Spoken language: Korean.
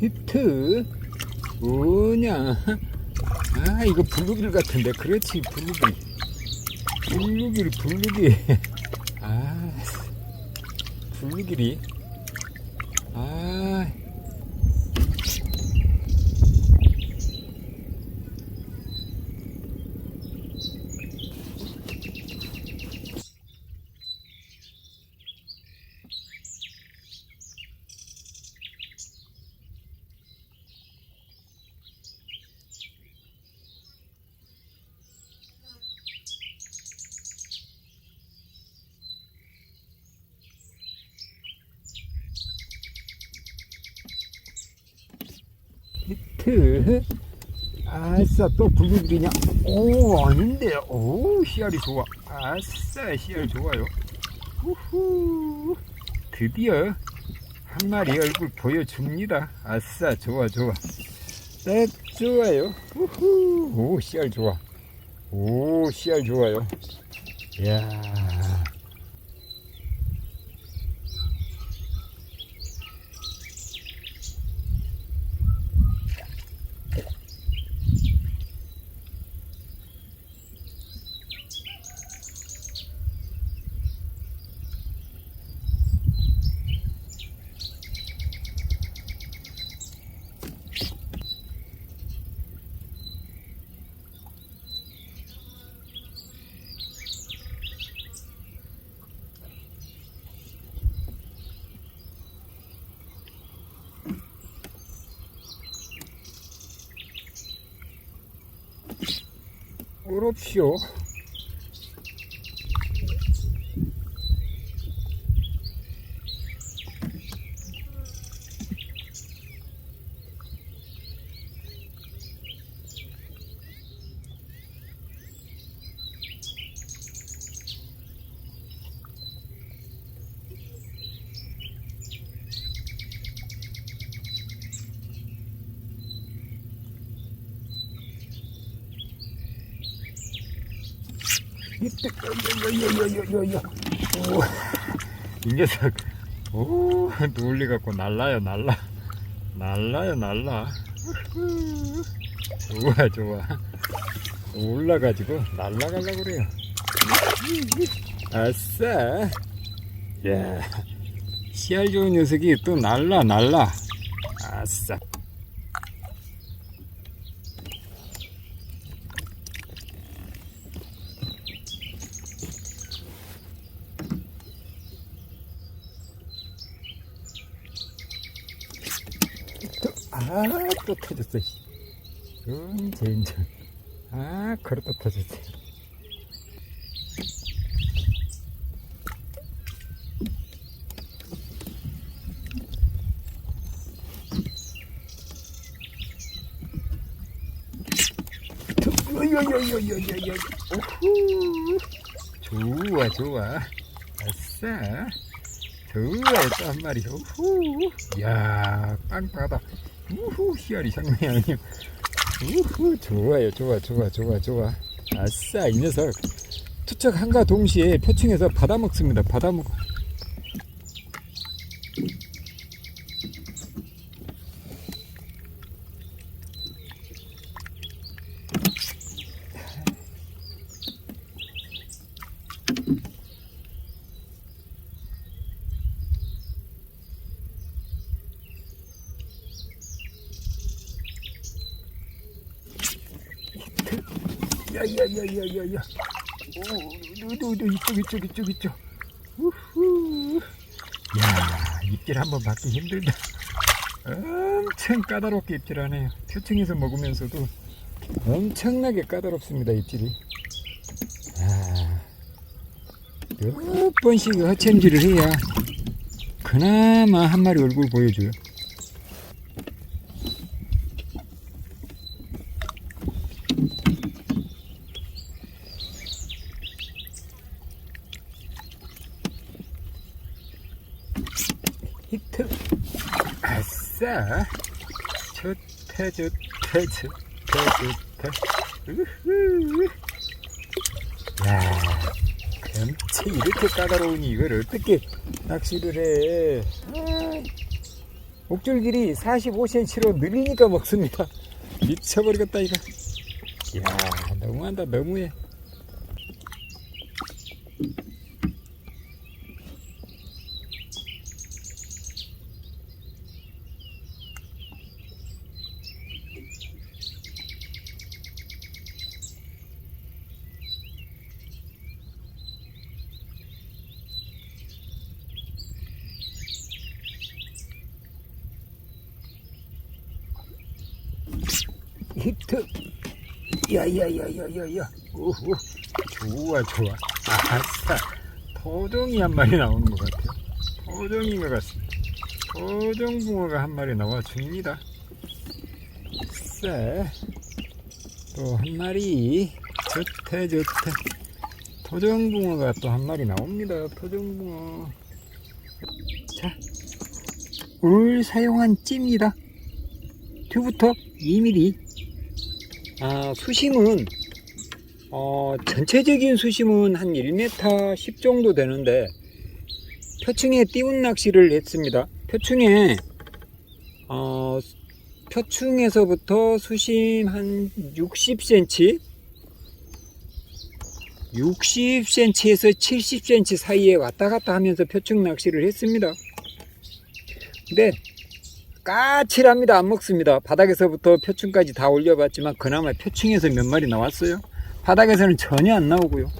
히트? 뭐냐? 아 이거 블루길 같은데. 그렇지 블루길. 블루길 블루길 아. 블루길이 아 히트. 아싸 또 블루길이냐? 오 아닌데 오 씨알이 좋아. 아싸 씨알 좋아요. 후후. 드디어 한 마리 얼굴 보여줍니다. 아싸 좋아 좋아. 딱 좋아요. 후후. 오 씨알 좋아. 오 씨알 좋아요. 이야 어 이 녀석 오 놀리 갖고 날라요 날라 날라요 날라. 좋아 좋아 올라가지고 날라가려고 그래요 아싸 야 씨알 좋은 녀석이 또 날라 날라 아싸 아또 터졌어 씨. 언제 인제 아 그렇다 터졌어. 요요요요요요요 오후 좋아 좋아. 아싸. 좋아 또 한 마리. 우후 야 빵빵하다 우후 희알이 장난이 아니야 우후 좋아요 좋아 좋아 좋아 좋아. 아싸 이 녀석. 투척한가 동시에 표층에서 받아먹습니다. 받아먹어 야야야야야야. 오 누누누 이쪽 이쪽 이쪽 이쪽. 우후. 야 입질 한번 받기 힘들다. 엄청 까다롭게 입질하네요. 표층에서 먹으면서도 엄청나게 까다롭습니다 입질이. 아, 몇 번씩 허챔질을 해야 그나마 한 마리 얼굴 보여줘요 히트. 아싸. 좋다 좋다 좋다 좋다 우후. 야 금치 이렇게 까다로우니 이걸 어떻게 낚시를 해? 아, 목줄 길이 45cm로 늘리니까 먹습니다. 미쳐버리겠다 이거. 야 너무한다 너무해 히트. 야야야야야야. 오호. 좋아 좋아. 아싸. 토종이 한 마리 나오는 것 같아요. 토종인 것 같습니다. 토종 붕어가 한 마리 나와 줍니다. 또 한 마리. 좋대 좋대. 토종 붕어가 또 한 마리 나옵니다 토종 붕어. 자 울 사용한 찜이다. 튜브톱 2mm 아, 수심은 어, 전체적인 수심은 한 1m 10 정도 되는데 표층에 띄운 낚시를 했습니다. 표층에 어, 표층에서부터 수심 한 60cm 60cm에서 70cm 사이에 왔다 갔다 하면서 표층 낚시를 했습니다. 근데 까칠합니다. 안 먹습니다. 바닥에서부터 표층까지 다 올려봤지만 그나마 표층에서 몇 마리 나왔어요. 바닥에서는 전혀 안 나오고요.